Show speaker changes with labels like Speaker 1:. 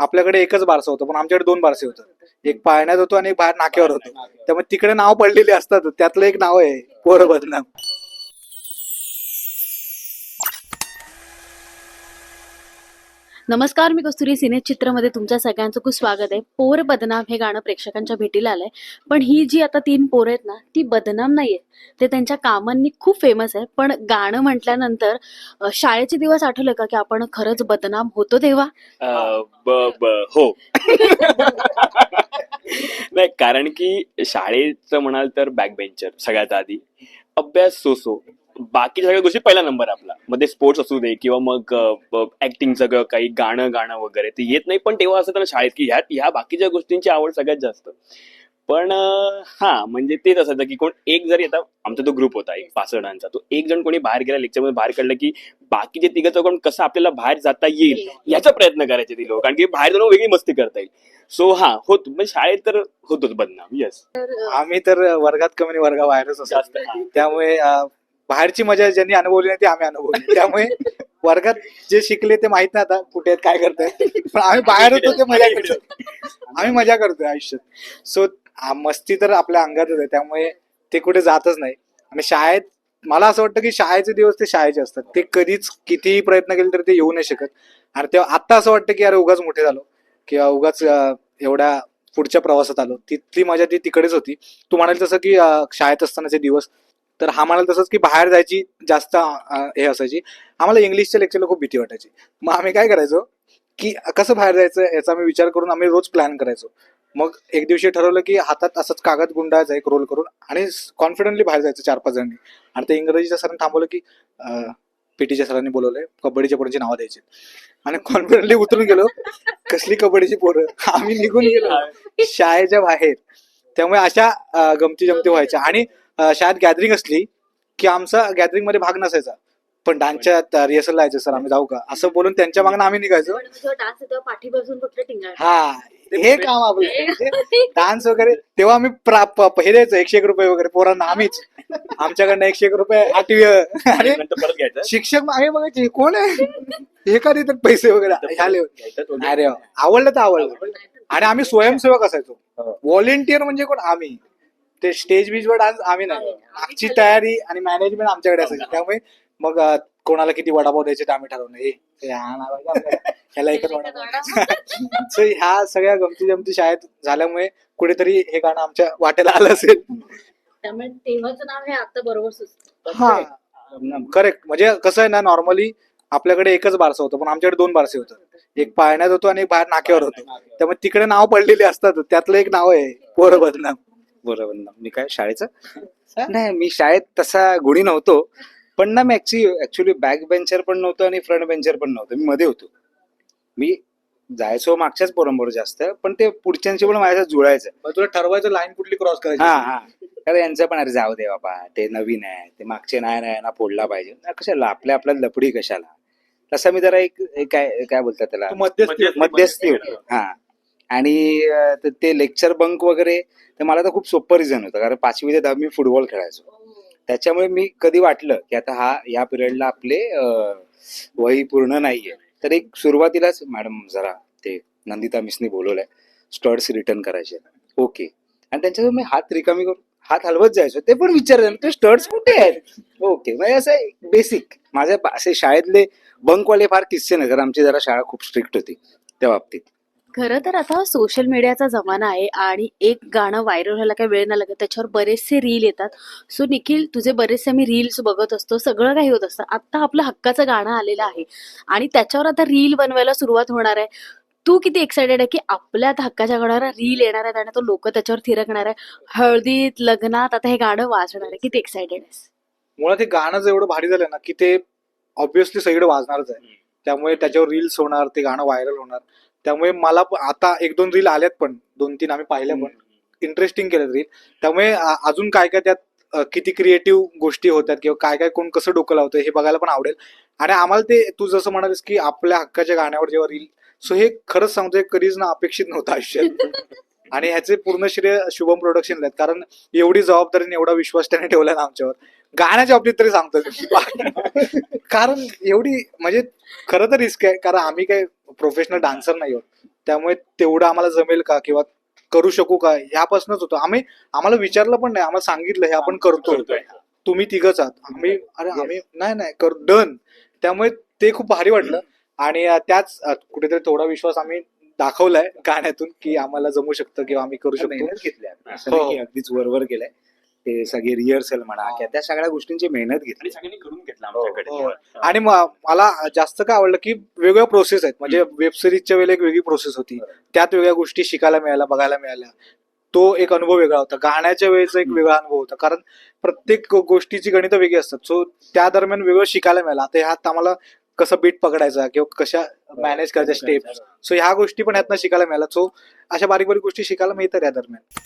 Speaker 1: आपल्याकडे एकच बारसं होतं पण आमच्याकडे दोन बारसे होतं एक पाळण्यात होतो आणि एक बाहेर नाक्यावर होतो. त्यामुळे तिकडे नाव पडलेली असतात त्यातलं एक नाव आहे पोरं बदनाम.
Speaker 2: नमस्कार मी कस्तुरी सिने चित्रमध्ये तुमच्या सगळ्यांचं खूप स्वागत आहे. पोर बदनाम हे गाणं प्रेक्षकांच्या भेटीला आलंय. पण ही जी आता तीन पोरं आहेत ना ती बदनाम नाहीये ते त्यांच्या कामांनी खूप फेमस आहे. पण गाणं म्हटल्यानंतर शाळेचे दिवस आठवले का की आपण खरंच बदनाम होतो तेव्हा?
Speaker 3: हो. नाही कारण की शाळेचं म्हणाल तर बॅक बेंचर सगळ्यात आधी. अभ्यास सो सो बाकी सगळ्या गोष्टी पहिला नंबर आपला. मध्ये स्पोर्ट्स असू दे किंवा मग ऍक्टिंग सगळं काही गाणं गाणं वगैरे ते येत नाही. पण तेव्हा असं ना शाळेत की ह्या ह्या बाकीच्या गोष्टींची आवड सगळ्यात जास्त. पण हा म्हणजे तेच असायचं की कोण एक जरी आता आमचा तो ग्रुप होता एक पाच जणांचा तो एक जण कोणी बाहेर गेला लेक्चरमध्ये बाहेर काढलं की बाकीचे तिघं चौघण कसं आपल्याला बाहेर जाता येईल याचा प्रयत्न करायचे ती लोक. कारण की बाहेर जाऊन वेगळी मस्ती करता येईल. सो हा होत म्हणजे शाळेत तर होतोच बदनाम. येस
Speaker 1: आम्ही तर वर्गात कमी आणि वर्गाबाहेरच असतो.
Speaker 3: जास्त.
Speaker 1: त्यामुळे बाहेरची मजा ज्यांनी अनुभवली नाही ती आम्ही अनुभवली. त्यामुळे वर्गात जे शिकले ते माहीत नाही आता कुठे काय करताय. पण आम्ही बाहेर होतो ते मजा करतो. आम्ही मजा करतोय आयुष्यात. सो मस्ती तर आपल्या अंगातच आहे. त्यामुळे ते कुठे जातच नाही. आणि शाळेत मला असं वाटतं की शाळेचे दिवस ते शाळेचे असतात. ते कधीच कितीही प्रयत्न केले तरी ते येऊ नाही शकत. आणि तेव्हा आता असं वाटतं की अरे उगाच मोठे झालो. किंवा उगाच एवढ्या पुढच्या प्रवासात आलो. तिथली मजा ती तिकडेच होती. तू म्हणाल तसं की शाळेत असतानाचे दिवस तर हा तसंच की बाहेर जायची जास्त हे असायची. आम्हाला इंग्लिशच्या लेक्चरला खूप भीती वाटायची. मग आम्ही काय करायचो की कसं बाहेर जायचं याचा आम्ही विचार करून आम्ही रोज प्लॅन करायचो. मग एक दिवशी ठरवलं की हातात असंच कागद गुंडायचा एक रोल करून आणि कॉन्फिडंटली बाहेर जायचं चार पाच जणांनी. आणि ते इंग्रजीच्या सरांनी थांबवलं की पीटीच्या सरांनी बोलवलंय कबड्डीच्या पोरांची नावं द्यायची. आणि कॉन्फिडंटली उतरून गेलो कसली कबड्डीची पोरं? आम्ही निघून गेलो. शाळेच्या बाहेर. त्यामुळे अशा गमती जमती व्हायच्या. आणि शाळेत गॅदरिंग असली की आमचा गॅदरिंगमध्ये भाग नसायचा. पण डान्सच्या रिहर्सल जायचं सर आम्ही जाऊ का? असं बोलून त्यांच्या मागणं आम्ही निघायचो. हा हे काम आपलं डान्स वगैरे तेव्हा आम्ही हे द्यायचो एकशे एक रुपये वगैरे पोरांना आम्हीच. आमच्याकडनं एकशे एक रुपये
Speaker 3: घ्यायचं?
Speaker 1: शिक्षक मागे बघायचे कोण आहे? हे का देतात पैसे वगैरे अरे. आवडलं तर आवडलं. आणि आम्ही स्वयंसेवक असायचो.
Speaker 3: हो.
Speaker 1: व्हॉलेंटियर म्हणजे कोण? आम्ही. ते स्टेज बीजवर डान्स आम्ही नाही आमची तयारी आणि मॅनेजमेंट आमच्याकडे असायची. त्यामुळे मग कोणाला किती वडापाव द्यायचे ते आम्ही ठरवलं. हे हे हा? ह्याला एकच वडापाव. सो ह्या सगळ्या गमती जमती शाळेत झाल्यामुळे कुठेतरी हे गाणं आमच्या वाटेला आलं असेल.
Speaker 2: त्यामुळे तेव्हाचं नाव हे आता बरोबर सुचतं.
Speaker 1: हा. करेक्ट म्हणजे कसं आहे ना नॉर्मली आपल्याकडे एकच बारसं होतं पण आमच्याकडे दोन बारसे होतं. एक पाळण्यात होतो आणि एक बाहेर नाक्यावर होतो. त्यामुळे तिकडे नाव पडलेली असतात. त्यातलं एक नाव आहे पोरं बदनाम.
Speaker 4: बरोबर ना. मी काय शाळेचं? नाही मी शाळेत तसा गुणी नव्हतो. पण ना मी ऍक्च्युली बॅक बेंचर पण नव्हतो आणि फ्रंट बेंचर पण नव्हतो. मी मध्ये होतो. मी जायचो मागच्याच पोरांबरोबर जास्त पण ते पुढच्यांशी पण माझ्या जुळायचं.
Speaker 1: तुला ठरवायचं लाईन कुठली क्रॉस करायची?
Speaker 4: हा हा. कारण यांचं पण अरे जाऊ दे बाबा ते नवीन आहे ते मागचे नाही नाही ना फोडला पाहिजे. कशाला आपल्या आपल्या लपडी कशाला? तसा मी जरा एक काय काय बोलतात त्याला.
Speaker 1: मध्यस्थी होतो.
Speaker 4: हा. आणि ते लेक्चर बंक वगैरे ते मला तर खूप सोपं रिझन होतं. कारण पाचवी ते दहा मी फुटबॉल खेळायचो. त्याच्यामुळे मी कधी वाटलं की आता हा या पिरियडला आपले वही पूर्ण नाहीये. तर एक सुरुवातीलाच मॅडम जरा ते नंदिता मिसनी बोलवलंय. स्टड्स रिटर्न करायचे ओके. आणि त्यांच्यासोबत मी हात रिकामी करून हात हलवत जायचो. ते पण विचारायचं ते स्टड्स कुठे आहेत? ओके. म्हणजे असं बेसिक माझ्या असे शाळेतले बंकवाले फार किस्से नाही कारण आमची जरा शाळा खूप स्ट्रिक्ट होती त्या बाबतीत.
Speaker 2: खरं तर आता सोशल मीडियाचा जमाना आहे आणि एक गाणं व्हायरल व्हायला काही वेळ नाही लागत त्याच्यावर बरेचसे रील येतात. सो निखिल तुझे बरेचसे आम्ही रील्स बघत असतो सगळं काही होत असतं. आता आपलं हक्काचं गाणं आलेलं आहे आणि त्याच्यावर आता रील बनवायला सुरुवात होणार आहे. तू किती एक्सायटेड आहे की आपल्या आता हक्काच्या गाण्यावर रील येणार आहेत आणि तो लोक त्याच्यावर थिरकणार आहे. हळदीत लग्नात आता हे गाणं वाजणार आहे. किती एक्सायटेड आहेस?
Speaker 1: मुळात हे गाणं एवढं भारी झालं ना की ते ऑब्विसली सगळीकडे वाजणारच आहे. त्यामुळे त्याच्यावर रील्स होणार ते गाणं व्हायरल होणार. त्यामुळे मला आता एक दोन रील आल्यात पण दोन तीन आम्ही पाहिल्या पण. इंटरेस्टिंग केलं रील त्यामुळे अजून काय काय त्यात किती क्रिएटिव्ह गोष्टी होतात किंवा काय काय कोण कसं डोकं लावतं हे बघायला पण आवडेल. आणि आम्हाला ते तू जसं म्हणालीस की आपल्या हक्काच्या गाण्यावर जेव्हा रील सो हे खरंच सांगतोय कधीच ना अपेक्षित नव्हतं आयुष्यात. आणि ह्याचे पूर्ण श्रेय शुभम प्रोडक्शन आहेत. कारण एवढी जबाबदारी एवढा विश्वास त्याने ठेवला ना आमच्यावर. गाण्याच्या बाबतीत तरी सांगतो कारण एवढी म्हणजे खरं तर रिस्क आहे कारण आम्ही काही प्रोफेशनल डान्सर नाही आहोत. त्यामुळे तेवढं आम्हाला जमेल का किंवा करू शकू का? ह्यापासूनच होतं. आम्ही आम्हाला विचारलं पण नाही. आम्हाला सांगितलं हे आपण करतो
Speaker 3: करतोय.
Speaker 1: तुम्ही तिघच आहात. आम्ही अरे आम्ही नाही नाही कर डन त्यामुळे ते खूप भारी वाटलं. आणि त्याच कुठेतरी थोडा विश्वास आम्ही दाखवलाय गाण्यातून की आम्हाला जमू शकतं किंवा आम्ही करू शकतो.
Speaker 4: मेहनत घेतली आम्ही. असं
Speaker 1: हो.
Speaker 4: नाही की अगदीच वरवर गेलाय. ते सगळे रिहर्सल म्हणा किंवा त्या सगळ्या गोष्टींची मेहनत घेतली.
Speaker 3: सगळ्यांनी करून घेतलं
Speaker 1: हो.
Speaker 3: आमच्याकडे.
Speaker 1: आणि म- मला जास्त काय आवडलं की वेगवेगळ्या प्रोसेस आहेत. म्हणजे वेब सिरीजच्या वेळेला एक वेगळी प्रोसेस होती. त्यात वेगळ्या गोष्टी शिकायला मिळाल्या बघायला मिळाल्या. तो एक अनुभव वेगळा होता. गाण्याच्या वेळेचा एक वेगळा अनुभव होता. कारण प्रत्येक गो- गोष्टीची गणितं वेगळी असतात. सो त्या दरम्यान वेगळं शिकायला मिळालं. आता ह्यात आम्हाला कसं बीट पकडायचा किंवा कशा मॅनेज करायच्या स्टेप सो ह्या गोष्टी पण ह्यातनं शिकायला मिळाल्या. सो अशा बारीक बारीक गोष्टी शिकायला मिळतात या दरम्यान.